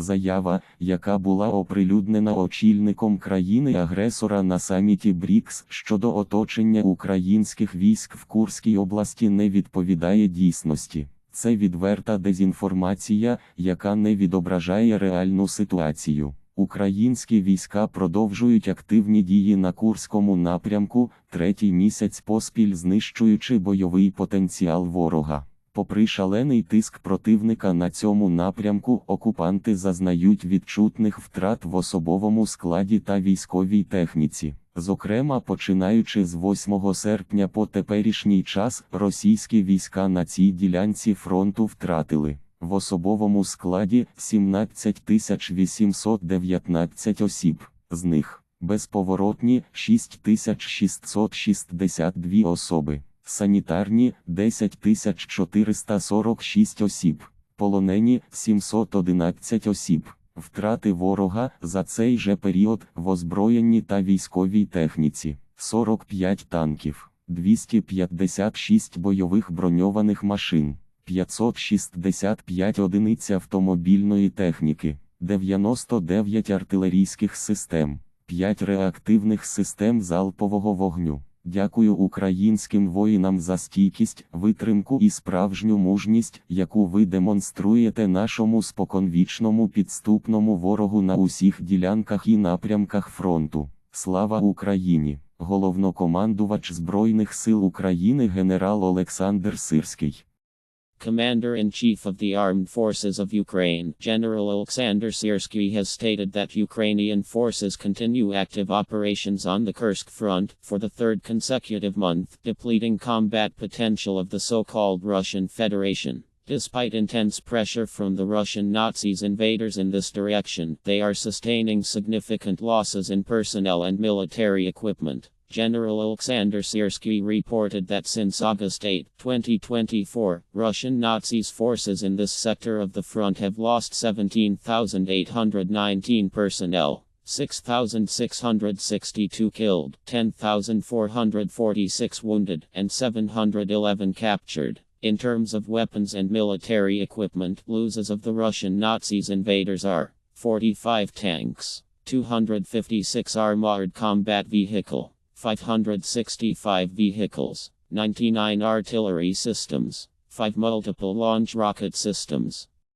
Заява, яка була оприлюднена очільником країни-агресора на саміті БРІКС щодо оточення українських військ в Курській області не відповідає дійсності. Це відверта дезінформація, яка не відображає реальну ситуацію. Українські війська продовжують активні дії на Курському напрямку, третій місяць поспіль знищуючи бойовий потенціал ворога. Попри шалений тиск противника на цьому напрямку, окупанти зазнають відчутних втрат в особовому складі та військовій техніці. Зокрема, починаючи з 8 серпня по теперішній час, російські війська на цій ділянці фронту втратили в особовому складі 17 819 осіб, з них безповоротні 6662 особи, санітарні 10 446 осіб, полонені 711 осіб. Втрати ворога за цей же період в озброєнні та військовій техніці 45 танків, 256 бойових броньованих машин, 565 одиниць автомобільної техніки, 99 артилерійських систем, 5 реактивних систем залпового вогню. Дякую українським воїнам за стійкість, витримку і справжню мужність, яку ви демонструєте нашому споконвічному підступному ворогу на усіх ділянках і напрямках фронту. Слава Україні! Головнокомандувач Збройних сил України генерал Олександр Сирський. Commander-in-Chief of the Armed Forces of Ukraine, General Alexander Siersky has stated that Ukrainian forces continue active operations on the Kursk front for the third consecutive month, depleting combat potential of the so-called Russian Federation. Despite intense pressure from the Russian Nazis invaders in this direction, they are sustaining significant losses in personnel and military equipment. General Alexander Siersky reported that since August 8, 2024, Russian Nazis forces in this sector of the front have lost 17,819 personnel. 6,662 killed, 10,446 wounded, and 711 captured. In terms of weapons and military equipment, losses of the Russian Nazis invaders are 45 tanks, 256 armored combat vehicle, 565 vehicles, 99 artillery systems, 5 multiple launch rocket systems,